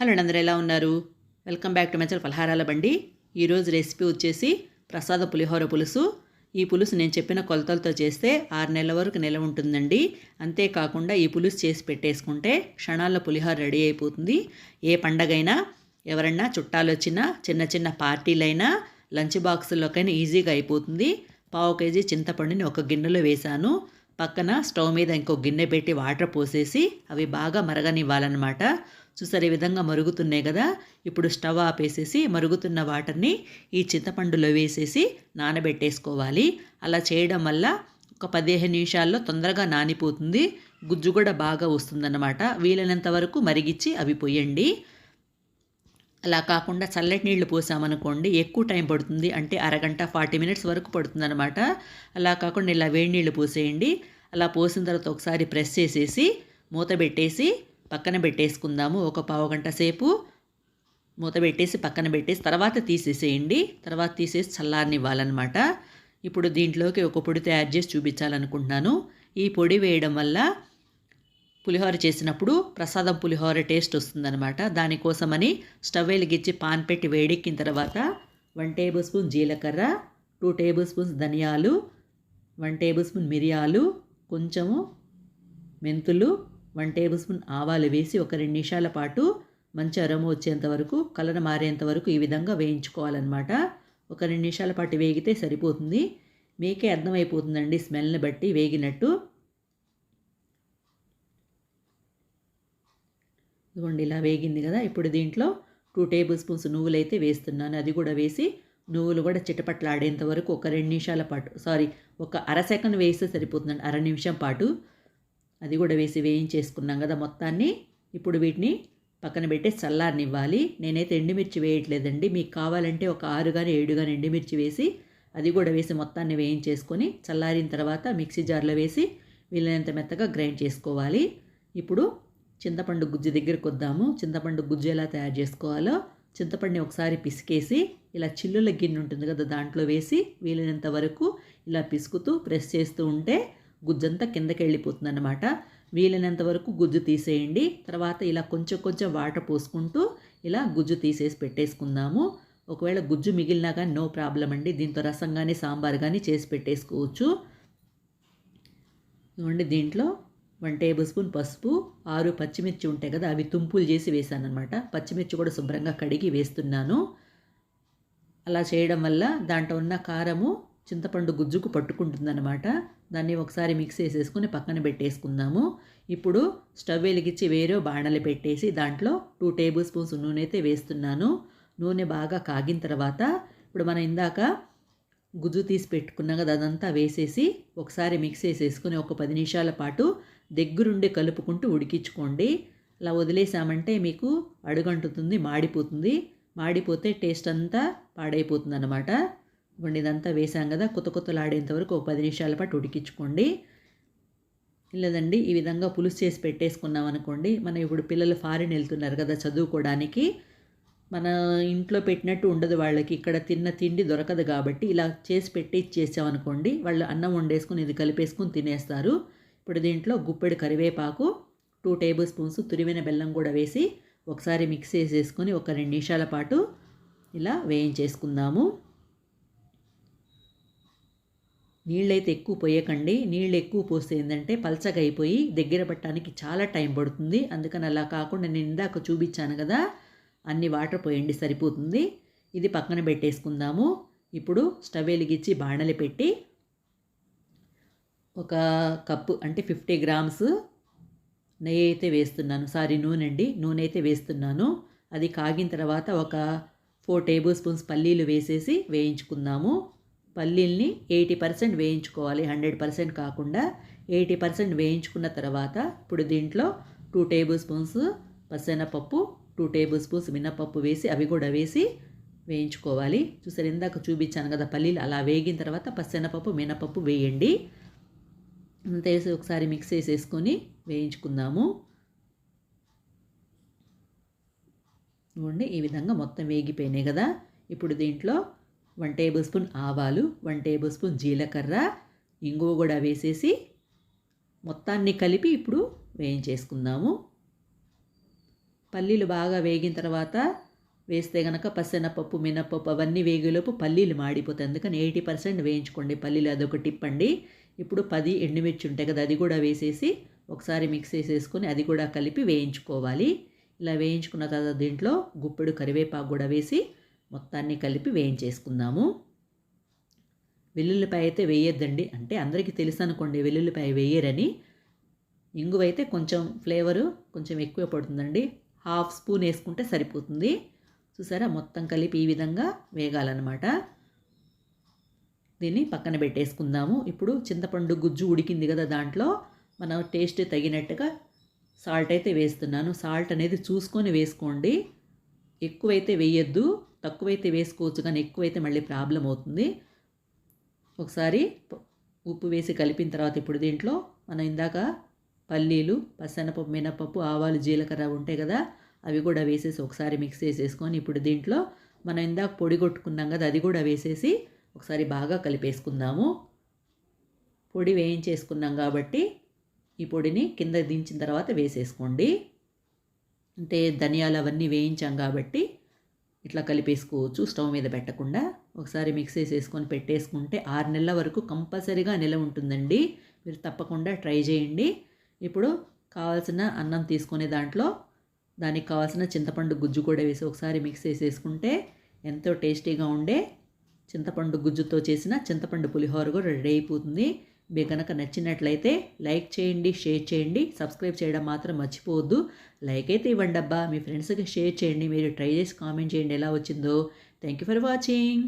Hello అండి అందరూ ఎలా ఉన్నారు? వెల్కమ్ బ్యాక్ టు మెచల్ పలహారాల బండి. ఈరోజు రెసిపీ వచ్చేసి ప్రసాద పులిహోర పులుసు. ఈ పులుసు నేను చెప్పిన కొలతలతో చేస్తే ఆరు నెలల వరకు నిలవ ఉంటుందండి. అంతేకాకుండా ఈ పులుసు చేసి పెట్టేసుకుంటే క్షణాల్లో పులిహోర రెడీ అయిపోతుంది. ఏ పండగైనా ఎవరన్నా చుట్టాలు వచ్చినా చిన్న చిన్న పార్టీలైనా లంచ్ బాక్సుల్లోకైనా ఈజీగా అయిపోతుంది. పావు కేజీ చింతపండుని ఒక గిన్నెలో వేశాను. పక్కన స్టవ్ మీద ఇంకో గిన్నె పెట్టి వాటర్ పోసేసి అవి బాగా మరగనివ్వాలన్నమాట. చూసారు ఈ విధంగా మరుగుతున్నాయి కదా? ఇప్పుడు స్టవ్ ఆపేసేసి మరుగుతున్న వాటర్ని ఈ చింతపండులో వేసేసి నానబెట్టేసుకోవాలి. అలా చేయడం వల్ల ఒక పదిహేను నిమిషాల్లో తొందరగా నానిపోతుంది. గుజ్జు కూడా బాగా వస్తుందన్నమాట. వీలైనంత వరకు మరిగించి అవి పోయండి అలా కాకుండా చల్లటి నీళ్ళు పోసామనుకోండి ఎక్కువ టైం పడుతుంది అంటే అరగంట ఫార్టీ మినిట్స్ వరకు పడుతుందన్నమాట. అలా కాకుండా ఇలా వేడి నీళ్ళు పోసేయండి. అలా పోసిన తర్వాత ఒకసారి ప్రెస్ చేసేసి మూత పెట్టేసి పక్కన పెట్టేసుకుందాము. ఒక పావు గంట సేపు మూత పెట్టేసి పక్కన పెట్టేసి తర్వాత తీసేసేయండి. తర్వాత తీసేసి చల్లారనివ్వాలన్నమాట. ఇప్పుడు దీంట్లోకి ఒక పొడి తయారు చేసి చూపించాలనుకుంటున్నాను. ఈ పొడి వేయడం వల్ల పులిహోర చేసినప్పుడు ప్రసాదం పులిహోర టేస్ట్ వస్తుందన్నమాట. దానికోసమని స్టవ్ వెలిగించి పాన్ పెట్టి వేడెక్కిన తర్వాత వన్ టేబుల్ స్పూన్ జీలకర్ర టూ టేబుల్ స్పూన్స్ ధనియాలు వన్ టేబుల్ స్పూన్ మిరియాలు కొంచెము మెంతులు వన్ టేబుల్ స్పూన్ ఆవాలు వేసి ఒక రెండు నిమిషాల పాటు మంచి అరము వచ్చేంత వరకు కలర మారేంత వరకు ఈ విధంగా వేయించుకోవాలన్నమాట. ఒక రెండు నిమిషాల పాటు వేగితే సరిపోతుంది. మీకే అర్థమైపోతుందండి స్మెల్ని బట్టి వేగినట్టు. ఇదిగోండి ఇలా వేగింది కదా. ఇప్పుడు దీంట్లో టూ టేబుల్ స్పూన్స్ నువ్వులు అయితే వేస్తున్నాను. అది కూడా వేసి నువ్వులు కూడా చిటపట్లాడేంత వరకు ఒక రెండు నిమిషాల పాటు సారీ ఒక అర సెకండ్ వేస్తే సరిపోతుందండి. అర నిమిషం పాటు. అది కూడా వేసి వేయించేసుకున్నాం కదా మొత్తాన్ని. ఇప్పుడు వీటిని పక్కన పెట్టి చల్లారనివ్వాలి. నేనైతే ఎండుమిర్చి వేయట్లేదండి. మీకు కావాలంటే ఒక ఆరు కానీ ఏడు కానీ ఎండుమిర్చి వేసి అది కూడా వేసి మొత్తాన్ని వేయించేసుకొని చల్లారిన తర్వాత మిక్సీ జార్లో వేసి వీలైనంత మెత్తగా గ్రైండ్ చేసుకోవాలి. ఇప్పుడు చింతపండు గుజ్జు దగ్గరికి వద్దాము. చింతపండు గుజ్జు ఎలా తయారు చేసుకోవాలో చింతపండుని ఒకసారి పిసికేసి ఇలా చిల్లుల గిన్నె ఉంటుంది కదా దాంట్లో వేసి వీలైనంత వరకు ఇలా పిసుకుతూ ప్రెస్ చేస్తూ ఉంటే గుజ్జంతా కిందకి వెళ్ళిపోతుంది వీలైనంత వరకు గుజ్జు తీసేయండి. తర్వాత ఇలా కొంచెం కొంచెం వాటర్ పోసుకుంటూ ఇలా గుజ్జు తీసేసి పెట్టేసుకుందాము. ఒకవేళ గుజ్జు మిగిలినా కానీ నో ప్రాబ్లం అండి. దీంతో రసం కానీ సాంబార్ కానీ చేసి పెట్టేసుకోవచ్చు. ఇవ్వండి దీంట్లో వన్ టేబుల్ స్పూన్ పసుపు ఆరు పచ్చిమిర్చి ఉంటాయి కదా అవి తుంపులు చేసి వేసాను అనమాట పచ్చిమిర్చి కూడా శుభ్రంగా కడిగి వేస్తున్నాను. అలా చేయడం వల్ల దాంట్లో ఉన్న కారము చింతపండు గుజ్జుకు పట్టుకుంటుందన్నమాట. దాన్ని ఒకసారి మిక్స్ చేసేసుకుని పక్కన పెట్టేసుకుందాము. ఇప్పుడు స్టవ్ వెలిగించి వేరే బాణలు పెట్టేసి దాంట్లో టూ టేబుల్ స్పూన్స్ నూనె అయితే వేస్తున్నాను. నూనె బాగా కాగిన తర్వాత ఇప్పుడు మనం ఇందాక గుజ్జు తీసి పెట్టుకున్నాం కదా అదంతా వేసేసి ఒకసారి మిక్స్ చేసేసుకుని ఒక పది నిమిషాల పాటు దగ్గరుండి కలుపుకుంటూ ఉడికించుకోండి. అలా వదిలేసామంటే మీకు అడుగంటుతుంది మాడిపోతుంది. మాడిపోతే టేస్ట్ అంతా పాడైపోతుంది అన్నమాట ఇవ్వండి ఇదంతా వేసాం కదా కొత్త కొత్తలాడేంత వరకు ఒక పది నిమిషాల పాటు ఉడికించుకోండి. లేదండి ఈ విధంగా పులుసు చేసి పెట్టేసుకున్నాం అనుకోండి మనం ఇప్పుడు పిల్లలు ఫారిన్ వెళ్తున్నారు కదా చదువుకోవడానికి మన ఇంట్లో పెట్టినట్టు ఉండదు వాళ్ళకి ఇక్కడ తిన్న తిండి దొరకదు కాబట్టి ఇలా చేసి పెట్టి ఇచ్చేసామనుకోండి వాళ్ళు అన్నం వండేసుకుని ఇది కలిపేసుకుని తినేస్తారు. ఇప్పుడు దీంట్లో గుప్పెడు కరివేపాకు టూ టేబుల్ స్పూన్స్ తురిమిన బెల్లం కూడా వేసి ఒకసారి మిక్స్ చేసేసుకొని ఒక రెండు నిమిషాల పాటు ఇలా వేయించేసుకుందాము. నీళ్ళైతే ఎక్కువ పోయకండి. నీళ్ళు ఎక్కువ పోస్తే ఏంటంటే పలచగా అయిపోయి దగ్గర పట్టడానికి చాలా టైం పడుతుంది. అందుకని అలా కాకుండా నేను ఇందాక చూపించాను కదా అన్ని వాటర్ పోయండి సరిపోతుంది. ఇది పక్కన పెట్టేసుకుందాము. ఇప్పుడు స్టవ్ వెలిగించి బాణలి పెట్టి ఒక కప్పు అంటే ఫిఫ్టీ గ్రామ్స్ నెయ్యి అయితే వేస్తున్నాను. సారీ నూనె అండి. నూనె అయితే వేస్తున్నాను. అది కాగిన తర్వాత ఒక ఫోర్ టేబుల్ స్పూన్స్ పల్లీలు వేసేసి వేయించుకుందాము. పల్లీల్ని ఎయిటీ పర్సెంట్ వేయించుకోవాలి. హండ్రెడ్ పర్సెంట్ కాకుండా ఎయిటీ పర్సెంట్ వేయించుకున్న తర్వాత ఇప్పుడు దీంట్లో టూ టేబుల్ స్పూన్స్ పసెనపప్పు టూ టేబుల్ స్పూన్స్ మినపప్పు వేసి అవి కూడా వేసి వేయించుకోవాలి. చూసారు ఇందాక చూపించాను కదా పల్లీలు అలా వేగిన తర్వాత పసెనపప్పు మినపప్పు వేయండి. అంత వేసి ఒకసారి మిక్స్ చేసేసుకొని వేయించుకుందాము. ఇవ్వండి ఈ విధంగా మొత్తం వేగిపోయినాయి కదా. ఇప్పుడు దీంట్లో వన్ టేబుల్ స్పూన్ ఆవాలు వన్ టేబుల్ స్పూన్ జీలకర్ర ఇంగువ కూడా వేసేసి మొత్తాన్ని కలిపి ఇప్పుడు వేయించేసుకుందాము. పల్లీలు బాగా వేగిన తర్వాత వేస్తే గనక పసెనపప్పు మినపప్పు అవన్నీ వేగేలోపు పల్లీలు మాడిపోతాయి. అందుకని ఎయిటీ పర్సెంట్ వేయించుకోండి పల్లీలు. అదొక టిప్ అండి. ఇప్పుడు పది ఎండుమిర్చి ఉంటాయి కదా అది కూడా వేసేసి ఒకసారి మిక్స్ చేసేసుకొని అది కూడా కలిపి వేయించుకోవాలి. ఇలా వేయించుకున్న తర్వాత దీంట్లో గుప్పెడు కరివేపాకు కూడా వేసి మొత్తాన్ని కలిపి వేయించేసుకుందాము. వెల్లుల్లిపాయ అయితే వేయొద్దండి. అంటే అందరికీ తెలుసు అనుకోండి వెల్లుల్లిపాయ వేయరని. ఇంగువైతే కొంచెం ఫ్లేవరు కొంచెం ఎక్కువ పడుతుందండి. హాఫ్ స్పూన్ వేసుకుంటే సరిపోతుంది. చూసారా? మొత్తం కలిపి ఈ విధంగా వేగాలన్నమాట. దీన్ని పక్కన పెట్టేసుకుందాము. ఇప్పుడు చింతపండు గుజ్జు ఉడికింది కదా దాంట్లో. మనం టేస్ట్ తగినట్టుగా సాల్ట్ అయితే వేస్తున్నాను. సాల్ట్ అనేది చూసుకొని వేసుకోండి. ఎక్కువైతే వేయొద్దు. తక్కువైతే వేసుకోవచ్చు కానీ ఎక్కువైతే మళ్ళీ ప్రాబ్లం అవుతుంది. ఒకసారి ఉప్పు వేసి కలిపిన తర్వాత ఇప్పుడు దీంట్లో మనం ఇందాక పల్లీలు పసనపప్పు మినపప్పు ఆవాలు జీలకర్ర ఉంటాయి కదా అవి కూడా వేసేసి ఒకసారి మిక్స్ చేసేసుకొని ఇప్పుడు దీంట్లో మనం ఇందాక పొడి కొట్టుకున్నాం కదా అది కూడా వేసేసి ఒకసారి బాగా కలిపేసుకుందాము. పొడి వేయించేసుకున్నాం కాబట్టి ఈ పొడిని కింద దించిన తర్వాత వేసేసుకోండి. అంటే ధనియాలు అవన్నీ వేయించాం కాబట్టి ఇట్లా కలిపేసుకోవచ్చు స్టవ్ మీద పెట్టకుండా. ఒకసారి మిక్స్ చేసేసుకొని పెట్టేసుకుంటే ఆరు నెలల వరకు కంపల్సరీగా నిల ఉంటుందండి. మీరు తప్పకుండా ట్రై చేయండి. ఇప్పుడు కావాల్సిన అన్నం తీసుకునే దాంట్లో దానికి కావాల్సిన చింతపండు గుజ్జు కూడా వేసి ఒకసారి మిక్స్ చేసేసుకుంటే ఎంతో టేస్టీగా ఉండే చింతపండు గుజ్జుతో చేసిన చింతపండు పులిహోర కూడా రెడీ అయిపోతుంది. మీకు కనుక నచ్చినట్లయితే లైక్ చేయండి షేర్ చేయండి. సబ్స్క్రైబ్ చేయడం మాత్రం మర్చిపోవద్దు. లైక్ అయితే ఇవ్వండి అబ్బా. మీ ఫ్రెండ్స్కి షేర్ చేయండి. మీరు ట్రై చేసి కామెంట్ చేయండి ఎలా వచ్చిందో. Thank you for watching.